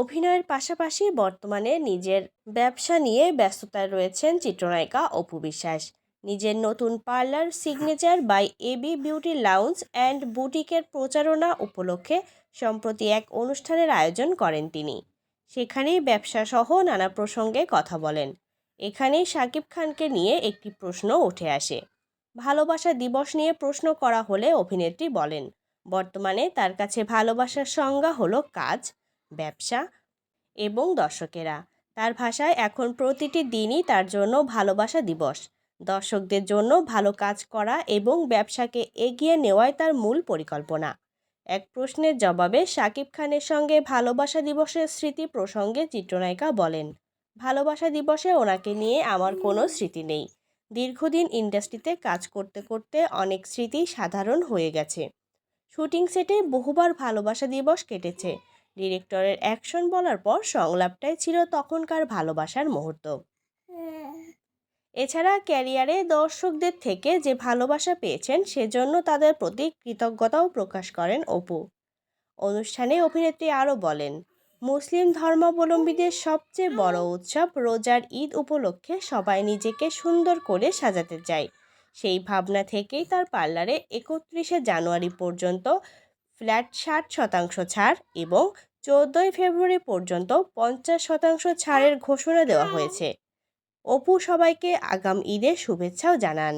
অভিনয়ের পাশাপাশি বর্তমানে নিজের ব্যবসা নিয়ে ব্যস্ততায় রয়েছেন চিত্রনায়িকা অপু বিশ্বাস। নিজের নতুন parlour signature by AB beauty lounge and বুটিকের প্রচারণা উপলক্ষে সম্প্রতি এক অনুষ্ঠানের আয়োজন করেন তিনি। সেখানেই ব্যবসা সহ নানা প্রসঙ্গে কথা বলেন। এখানেই শাকিব খানকে নিয়ে একটি প্রশ্ন উঠে আসে। ভালোবাসা দিবস নিয়ে প্রশ্ন করা হলে অভিনেত্রী বলেন, বর্তমানে তার কাছে ভালোবাসার সংজ্ঞা হলো কাজ। ব্যবসা এবং দর্শকেরা। তার ভাষায় এখন প্রতিটি দিনই তার জন্য ভালোবাসা দিবস। দর্শকদের জন্য ভালো কাজ করা এবং ব্যবসাকে এগিয়ে নেওয়াই তার মূল পরিকল্পনা। এক প্রশ্নের জবাবে শাকিব খানের সঙ্গে ভালোবাসা দিবসের স্মৃতি প্রসঙ্গে চিত্রনায়িকা বলেন, ভালোবাসা দিবসে ওনাকে নিয়ে আমার কোনো স্মৃতি নেই। দীর্ঘদিন ইন্ডাস্ট্রিতে কাজ করতে করতে অনেক স্মৃতি সাধারণ হয়ে গেছে। শুটিং সেটে বহুবার ভালোবাসা দিবস কেটেছে। ডিরেক্টরের অ্যাকশন বলার পর সংলাপটাই ছিল তখনকার ভালোবাসার মুহূর্ত। এছাড়া ক্যারিয়ারে দর্শকদের থেকে যে ভালোবাসা পেয়েছেন, সেজন্য তাদের প্রতি কৃতজ্ঞতাও প্রকাশ করেন অপু। অনুষ্ঠানে অভিনেত্রী আরও বলেন, মুসলিম ধর্মাবলম্বীদের সবচেয়ে বড় উৎসব রোজার ঈদ উপলক্ষে সবাই নিজেকে সুন্দর করে সাজাতে চায়। সেই ভাবনা থেকেই তার পার্লারে একত্রিশে জানুয়ারি পর্যন্ত ফ্ল্যাট ষাট শতাংশ ছাড় এবং চোদ্দই ফেব্রুয়ারি পর্যন্ত পঞ্চাশ শতাংশ ছাড়ের ঘোষণা দেওয়া হয়েছে। অপু সবাইকে আগাম ঈদের শুভেচ্ছাও জানান।